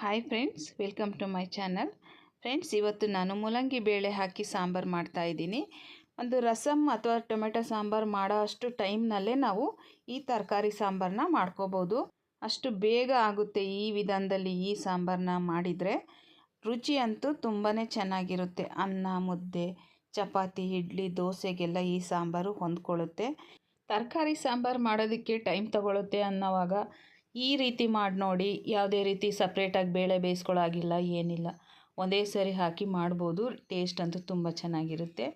Hi friends welcome to my channel friends ಇವತ್ತು ನಾನು ಮೂಲಂಗಿ ಬೇಳೆ ಹಾಕಿ ಸಾಂಬಾರು ಮಾಡ್ತಾ ಇದ್ದೀನಿ. ಒಂದು ರಸಮ್ ಅಥವಾ ಟೊಮೆಟೊ ಸಾಂಬಾರು ಮಾಡೋ ಅಷ್ಟು ಟೈಮ್ನಲ್ಲೇ ನಾವು ಈ ತರಕಾರಿ ಸಾಂಬಾರನ್ನ ಮಾಡ್ಕೋಬೋದು. ಅಷ್ಟು ಬೇಗ ಆಗುತ್ತೆ ಈ ವಿಧಾನದಲ್ಲಿ ಈ ಸಾಂಬಾರನ್ನ ಮಾಡಿದರೆ. ರುಚಿ ಅಂತೂ ತುಂಬಾ ಚೆನ್ನಾಗಿರುತ್ತೆ. ಅನ್ನ, ಮುದ್ದೆ, ಚಪಾತಿ, ಇಡ್ಲಿ, ದೋಸೆಗೆಲ್ಲ ಈ ಸಾಂಬಾರು ಹೊಂದ್ಕೊಳ್ಳುತ್ತೆ. ತರಕಾರಿ ಸಾಂಬಾರು ಮಾಡೋದಕ್ಕೆ ಟೈಮ್ ತಗೊಳುತ್ತೆ ಅನ್ನೋವಾಗ ಈ ರೀತಿ ಮಾಡಿ ನೋಡಿ, ಯಾವುದೇ ರೀತಿ ಸಪ್ರೇಟಾಗಿ ಬೇಳೆ ಬೇಯಿಸ್ಕೊಳ್ಳಾಗಿಲ್ಲ ಏನಿಲ್ಲ. ಒಂದೇ ಸರಿ ಹಾಕಿ ಮಾಡ್ಬೋದು ಟೇಸ್ಟ್ ಅಂತೂ ತುಂಬ ಚೆನ್ನಾಗಿರುತ್ತೆ.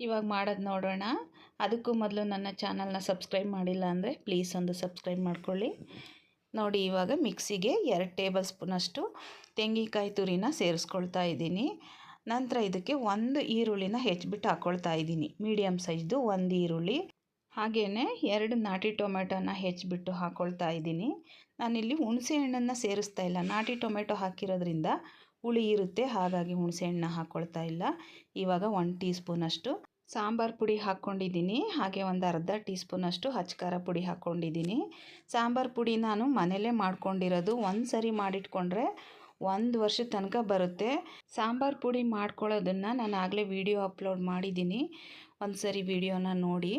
ಇವಾಗ ಮಾಡೋದು ನೋಡೋಣ. ಅದಕ್ಕೂ ಮೊದಲು ನನ್ನ ಚಾನಲ್ನ ಸಬ್ಸ್ಕ್ರೈಬ್ ಮಾಡಿಲ್ಲ ಅಂದರೆ ಪ್ಲೀಸ್ ಒಂದು ಸಬ್ಸ್ಕ್ರೈಬ್ ಮಾಡ್ಕೊಳ್ಳಿ. ನೋಡಿ, ಇವಾಗ ಮಿಕ್ಸಿಗೆ ಎರಡು ಟೇಬಲ್ ಸ್ಪೂನಷ್ಟು ತೆಂಗಿನಕಾಯಿ ತುರಿನ ಸೇರಿಸ್ಕೊಳ್ತಾ ಇದ್ದೀನಿ. ನಂತರ ಇದಕ್ಕೆ ಒಂದು ಈರುಳ್ಳಿನ ಹೆಚ್ಚಿಬಿಟ್ಟು ಹಾಕ್ಕೊಳ್ತಾ ಇದ್ದೀನಿ. ಮೀಡಿಯಮ್ ಸೈಜ್ದು ಒಂದು ಈರುಳ್ಳಿ. ಹಾಗೆಯೇ ಎರಡು ನಾಟಿ ಟೊಮೆಟೊನ ಹೆಚ್ಚಿಬಿಟ್ಟು ಹಾಕ್ಕೊಳ್ತಾ ಇದ್ದೀನಿ. ನಾನಿಲ್ಲಿ ಹುಣಸೆ ಹಣ್ಣನ್ನು ಸೇರಿಸ್ತಾ ಇಲ್ಲ. ನಾಟಿ ಟೊಮೆಟೊ ಹಾಕಿರೋದ್ರಿಂದ ಹುಳಿ ಇರುತ್ತೆ, ಹಾಗಾಗಿ ಹುಣಸೆ ಹಣ್ಣನ್ನ ಹಾಕ್ಕೊಳ್ತಾ ಇಲ್ಲ. ಇವಾಗ ಒನ್ ಟೀ ಸ್ಪೂನಷ್ಟು ಸಾಂಬಾರು ಪುಡಿ ಹಾಕ್ಕೊಂಡಿದ್ದೀನಿ. ಹಾಗೆ ಒಂದು ಅರ್ಧ ಟೀ ಸ್ಪೂನಷ್ಟು ಹಚ್ಕಾರ ಪುಡಿ ಹಾಕ್ಕೊಂಡಿದ್ದೀನಿ. ಸಾಂಬಾರು ಪುಡಿ ನಾನು ಮನೇಲೇ ಮಾಡ್ಕೊಂಡಿರೋದು. ಒಂದು ಸರಿ ಮಾಡಿಟ್ಕೊಂಡ್ರೆ ಒಂದು ವರ್ಷ ತನಕ ಬರುತ್ತೆ. ಸಾಂಬಾರು ಪುಡಿ ಮಾಡ್ಕೊಳ್ಳೋದನ್ನು ನಾನು ಆಗಲೇ ವಿಡಿಯೋ ಅಪ್ಲೋಡ್ ಮಾಡಿದ್ದೀನಿ. ಒಂದು ಸರಿ ವಿಡಿಯೋನ ನೋಡಿ.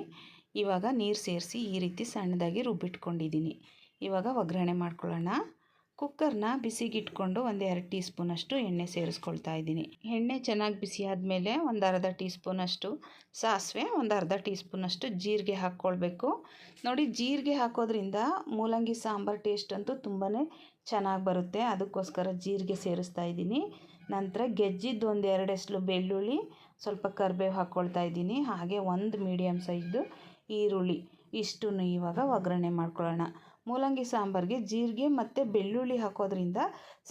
ಇವಾಗ ನೀರು ಸೇರಿಸಿ ಈ ರೀತಿ ಸಣ್ಣದಾಗಿ ರುಬ್ಬಿಟ್ಕೊಂಡಿದ್ದೀನಿ. ಇವಾಗ ಒಗ್ಗರಣೆ ಮಾಡ್ಕೊಳ್ಳೋಣ. ಕುಕ್ಕರ್ನ ಬಿಸಿಗಿಟ್ಕೊಂಡು ಒಂದು ಎರಡು ಟೀ ಸ್ಪೂನಷ್ಟು ಎಣ್ಣೆ ಸೇರಿಸ್ಕೊಳ್ತಾ ಇದ್ದೀನಿ. ಎಣ್ಣೆ ಚೆನ್ನಾಗಿ ಬಿಸಿ ಆದಮೇಲೆ ಒಂದು ಅರ್ಧ ಟೀ ಸ್ಪೂನಷ್ಟು ಸಾಸಿವೆ, ಒಂದು ಅರ್ಧ ಟೀ ಸ್ಪೂನಷ್ಟು ಜೀರಿಗೆ ಹಾಕ್ಕೊಳ್ಬೇಕು. ನೋಡಿ, ಜೀರಿಗೆ ಹಾಕೋದ್ರಿಂದ ಮೂಲಂಗಿ ಸಾಂಬಾರು ಟೇಸ್ಟ್ ಅಂತೂ ತುಂಬಾ ಚೆನ್ನಾಗಿ ಬರುತ್ತೆ. ಅದಕ್ಕೋಸ್ಕರ ಜೀರಿಗೆ ಸೇರಿಸ್ತಾ ಇದ್ದೀನಿ. ನಂತರ ಗೆಜ್ಜಿದ್ದು ಒಂದು ಎಸ್ಲು ಬೆಳ್ಳುಳ್ಳಿ ಸ್ವಲ್ಪ ಕರಿಬೇವು ಹಾಕ್ಕೊಳ್ತಾ ಇದ್ದೀನಿ. ಹಾಗೆ ಒಂದು ಮೀಡಿಯಮ್ ಸೈಜ್ದು ಈರುಳ್ಳಿ. ಇಷ್ಟನ್ನು ಇವಾಗ ಒಗ್ಗರಣೆ ಮಾಡ್ಕೊಳ್ಳೋಣ. ಮೂಲಂಗಿ ಸಾಂಬಾರಿಗೆ ಜೀರಿಗೆ ಮತ್ತು ಬೆಳ್ಳುಳ್ಳಿ ಹಾಕೋದ್ರಿಂದ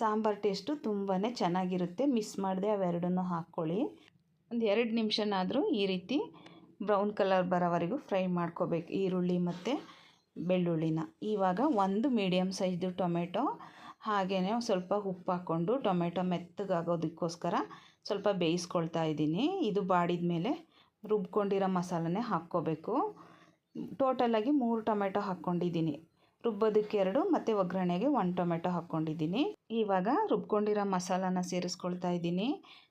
ಸಾಂಬಾರು ಟೇಸ್ಟು ತುಂಬಾ ಚೆನ್ನಾಗಿರುತ್ತೆ. ಮಿಸ್ ಮಾಡದೆ ಅವೆರಡನ್ನು ಹಾಕ್ಕೊಳ್ಳಿ. ಒಂದು ಎರಡು ನಿಮಿಷನಾದರೂ ಈ ರೀತಿ ಬ್ರೌನ್ ಕಲರ್ ಬರೋವರೆಗೂ ಫ್ರೈ ಮಾಡ್ಕೋಬೇಕು ಈರುಳ್ಳಿ ಮತ್ತು ಬೆಳ್ಳುಳ್ಳಿನ. ಇವಾಗ ಒಂದು ಮೀಡಿಯಮ್ ಸೈಜ್ದು ಟೊಮೆಟೊ ಹಾಗೆಯೇ ಸ್ವಲ್ಪ ಉಪ್ಪು ಹಾಕ್ಕೊಂಡು ಟೊಮೆಟೊ ಮೆತ್ತಗಾಗೋದಕ್ಕೋಸ್ಕರ ಸ್ವಲ್ಪ ಬೇಯಿಸ್ಕೊಳ್ತಾ ಇದ್ದೀನಿ. ಇದು ಬಾಡಿದ ಮೇಲೆ ರುಬ್ಕೊಂಡಿರೋ ಮಸಾಲನೇ ಹಾಕ್ಕೋಬೇಕು. ಟೋಟಲಾಗಿ ಮೂರು ಟೊಮೆಟೊ ಹಾಕ್ಕೊಂಡಿದ್ದೀನಿ. ರುಬ್ಬೋದಕ್ಕೆ ಎರಡು, ಮತ್ತು ಒಗ್ಗರಣೆಗೆ ಒಂದು ಟೊಮೆಟೊ ಹಾಕ್ಕೊಂಡಿದ್ದೀನಿ. ಇವಾಗ ರುಬ್ಕೊಂಡಿರೋ ಮಸಾಲಾನ ಸೇರಿಸ್ಕೊಳ್ತಾ ಇದ್ದೀನಿ.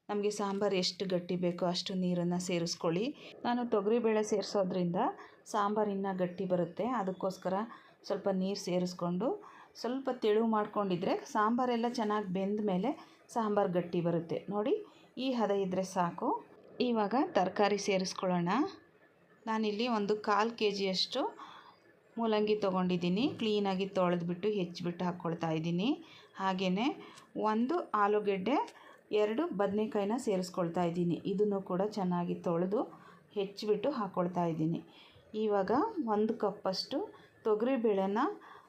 ನಮಗೆ ಸಾಂಬಾರು ಎಷ್ಟು ಗಟ್ಟಿ ಬೇಕೋ ಅಷ್ಟು ನೀರನ್ನು ಸೇರಿಸ್ಕೊಳ್ಳಿ. ನಾನು ತೊಗರಿಬೇಳೆ ಸೇರಿಸೋದ್ರಿಂದ ಸಾಂಬಾರು ಇನ್ನೂ ಗಟ್ಟಿ ಬರುತ್ತೆ. ಅದಕ್ಕೋಸ್ಕರ ಸ್ವಲ್ಪ ನೀರು ಸೇರಿಸ್ಕೊಂಡು ಸ್ವಲ್ಪ ತೆಳು ಮಾಡ್ಕೊಂಡಿದ್ರೆ ಸಾಂಬಾರೆಲ್ಲ ಚೆನ್ನಾಗಿ ಬೆಂದ ಮೇಲೆ ಸಾಂಬಾರು ಗಟ್ಟಿ ಬರುತ್ತೆ. ನೋಡಿ, ಈ ಹದ ಇದ್ದರೆ ಸಾಕು. ಇವಾಗ ತರಕಾರಿ ಸೇರಿಸ್ಕೊಳ್ಳೋಣ. ನಾನಿಲ್ಲಿ ಒಂದು ಕಾಲು ಕೆ ಜಿಯಷ್ಟು ಮೂಲಂಗಿ ತೊಗೊಂಡಿದ್ದೀನಿ. ಕ್ಲೀನಾಗಿ ತೊಳೆದ್ಬಿಟ್ಟು ಹೆಚ್ಚಿಬಿಟ್ಟು ಹಾಕ್ಕೊಳ್ತಾ ಇದ್ದೀನಿ. ಹಾಗೆಯೇ ಒಂದು ಆಲೂಗೆಡ್ಡೆ, ಎರಡು ಬದನೆಕಾಯಿನ ಸೇರಿಸ್ಕೊಳ್ತಾ ಇದ್ದೀನಿ. ಇದನ್ನು ಕೂಡ ಚೆನ್ನಾಗಿ ತೊಳೆದು ಹೆಚ್ಚಿಬಿಟ್ಟು ಹಾಕ್ಕೊಳ್ತಾ ಇದ್ದೀನಿ. ಇವಾಗ ಒಂದು ಕಪ್ಪಷ್ಟು ತೊಗರಿಬೇಳೆನ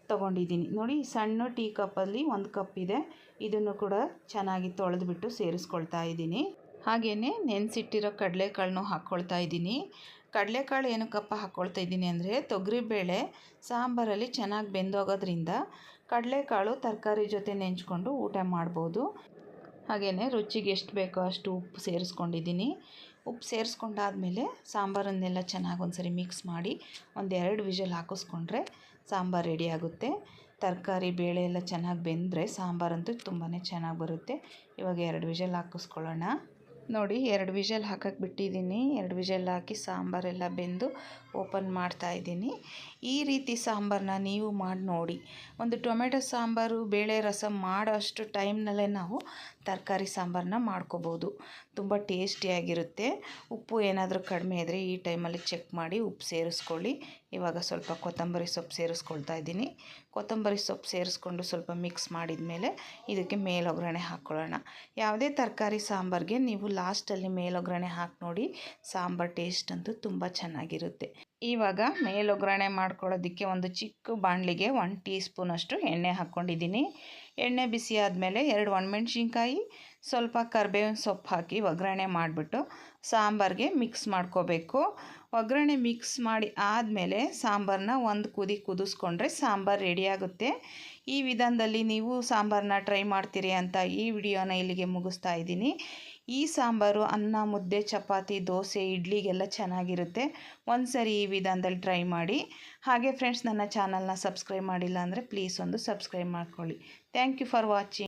ತೊಗೊಂಡಿದ್ದೀನಿ. ನೋಡಿ, ಸಣ್ಣ ಟೀ ಕಪ್ಪಲ್ಲಿ ಒಂದು ಕಪ್ ಇದೆ ಇದನ್ನು ಕೂಡ ಚೆನ್ನಾಗಿ ತೊಳೆದ್ಬಿಟ್ಟು ಸೇರಿಸ್ಕೊಳ್ತಾ ಇದ್ದೀನಿ. ಹಾಗೆಯೇ ನೆನೆಸಿಟ್ಟಿರೋ ಕಡಲೆಕಾಳನ್ನು ಹಾಕ್ಕೊಳ್ತಾ ಇದ್ದೀನಿ. ಕಡಲೆಕಾಳು ಏನಕ್ಕಪ್ಪ ಹಾಕ್ಕೊಳ್ತಾ ಇದ್ದೀನಿ ಅಂದರೆ ತೊಗರಿಬೇಳೆ ಸಾಂಬಾರಲ್ಲಿ ಚೆನ್ನಾಗಿ ಬೆಂದೋಗೋದ್ರಿಂದ ಕಡಲೆಕಾಳು ತರಕಾರಿ ಜೊತೆ ನೆಂಚ್ಕೊಂಡು ಊಟ ಮಾಡ್ಬೋದು. ಹಾಗೆಯೇ ರುಚಿಗೆ ಎಷ್ಟು ಬೇಕೋ ಅಷ್ಟು ಉಪ್ಪು ಸೇರಿಸ್ಕೊಂಡಿದ್ದೀನಿ. ಉಪ್ಪು ಸೇರಿಸ್ಕೊಂಡಾದಮೇಲೆ ಸಾಂಬಾರನ್ನೆಲ್ಲ ಚೆನ್ನಾಗಿ ಒಂದ್ಸರಿ ಮಿಕ್ಸ್ ಮಾಡಿ ಒಂದೆರಡು ವಿಷಲ್ ಹಾಕಿಸ್ಕೊಂಡ್ರೆ ಸಾಂಬಾರು ರೆಡಿ ಆಗುತ್ತೆ. ತರಕಾರಿ, ಬೇಳೆ ಎಲ್ಲ ಚೆನ್ನಾಗಿ ಬೆಂದರೆ ಸಾಂಬಾರಂತೂ ತುಂಬಾ ಚೆನ್ನಾಗಿ ಬರುತ್ತೆ. ಇವಾಗ ಎರಡು ವಿಷಲ್ ಹಾಕಿಸ್ಕೊಳ್ಳೋಣ. ನೋಡಿ, ಎರಡು ವಿಷಲ್ ಹಾಕಕ್ಕೆ ಬಿಟ್ಟಿದ್ದೀನಿ. ಎರಡು ವಿಷಲ್ ಹಾಕಿ ಸಾಂಬಾರೆಲ್ಲ ಬೆಂದು ಓಪನ್ ಮಾಡ್ತಾ ಇದ್ದೀನಿ. ಈ ರೀತಿ ಸಾಂಬಾರನ್ನ ನೀವು ಮಾಡಿ ನೋಡಿ. ಒಂದು ಟೊಮೆಟೊ ಸಾಂಬಾರು, ಬೇಳೆ ರಸಮ್ ಮಾಡೋ ಅಷ್ಟು ಟೈಮ್ನಲ್ಲೇ ನಾವು ತರಕಾರಿ ಸಾಂಬಾರನ್ನ ಮಾಡ್ಕೋಬೋದು. ತುಂಬ ಟೇಸ್ಟಿಯಾಗಿರುತ್ತೆ ಉಪ್ಪು ಏನಾದರೂ ಕಡಿಮೆ ಇದ್ದರೆ ಈ ಟೈಮಲ್ಲಿ ಚೆಕ್ ಮಾಡಿ ಉಪ್ಪು ಸೇರಿಸ್ಕೊಳ್ಳಿ. ಇವಾಗ ಸ್ವಲ್ಪ ಕೊತ್ತಂಬರಿ ಸೊಪ್ಪು ಸೇರಿಸ್ಕೊಳ್ತಾ ಇದ್ದೀನಿ. ಕೊತ್ತಂಬರಿ ಸೊಪ್ಪು ಸೇರಿಸ್ಕೊಂಡು ಸ್ವಲ್ಪ ಮಿಕ್ಸ್ ಮಾಡಿದ ಮೇಲೆ ಇದಕ್ಕೆ ಮೇಲೊಗ್ಗರಣೆ ಹಾಕ್ಕೊಳ್ಳೋಣ. ಯಾವುದೇ ತರಕಾರಿ ಸಾಂಬಾರಿಗೆ ನೀವು ಲಾಸ್ಟಲ್ಲಿ ಮೇಲೊಗ್ಗರಣೆ ಹಾಕಿ ನೋಡಿ ಸಾಂಬಾರು ಟೇಸ್ಟ್ ಅಂತೂ ತುಂಬ ಚೆನ್ನಾಗಿರುತ್ತೆ. ಇವಾಗ ಮೇಲೊಗ್ಗರಣೆ ಮಾಡ್ಕೊಳ್ಳೋದಕ್ಕೆ ಒಂದು ಚಿಕ್ಕ ಬಾಣಲಿಗೆ ಒನ್ ಟೀ ಸ್ಪೂನಷ್ಟು ಎಣ್ಣೆ ಹಾಕ್ಕೊಂಡಿದ್ದೀನಿ. ಎಣ್ಣೆ ಬಿಸಿ ಆದಮೇಲೆ ಎರಡು ಒಣಮೆಣ್ಸಿನ್ಕಾಯಿ ಸ್ವಲ್ಪ ಕರ್ಬೇವಿನ ಸೊಪ್ಪು ಹಾಕಿ ಒಗ್ಗರಣೆ ಮಾಡಿಬಿಟ್ಟು ಸಾಂಬಾರಿಗೆ ಮಿಕ್ಸ್ ಮಾಡ್ಕೋಬೇಕು. ಒಗ್ಗರಣೆ ಮಿಕ್ಸ್ ಮಾಡಿ ಆದಮೇಲೆ ಸಾಂಬಾರನ್ನ ಒಂದು ಕುದಿ ಕುದಿಸ್ಕೊಂಡ್ರೆ ಸಾಂಬಾರು ರೆಡಿಯಾಗುತ್ತೆ ಈ ವಿಧಾನದಲ್ಲಿ ನೀವು ಸಾಂಬಾರನ್ನ ಟ್ರೈ ಮಾಡ್ತೀರಿ ಅಂತ ಈ ವಿಡಿಯೋನ ಇಲ್ಲಿಗೆ ಮುಗಿಸ್ತಾ ಇದ್ದೀನಿ. ಈ ಸಾಂಬಾರು ಅನ್ನ, ಮುದ್ದೆ, ಚಪಾತಿ, ದೋಸೆ, ಇಡ್ಲಿಗೆಲ್ಲ ಚೆನ್ನಾಗಿರುತ್ತೆ. ಒಂದು ಸರಿ ಈ ವಿಧಾನದಲ್ಲಿ ಟ್ರೈ ಮಾಡಿ. ಹಾಗೆ ಫ್ರೆಂಡ್ಸ್ ನನ್ನ ಚಾನಲ್ನ ಸಬ್ಸ್ಕ್ರೈಬ್ ಮಾಡಿಲ್ಲ ಅಂದರೆ ಪ್ಲೀಸ್ ಒಂದು ಸಬ್ಸ್ಕ್ರೈಬ್ ಮಾಡ್ಕೊಳ್ಳಿ. Thank you for watching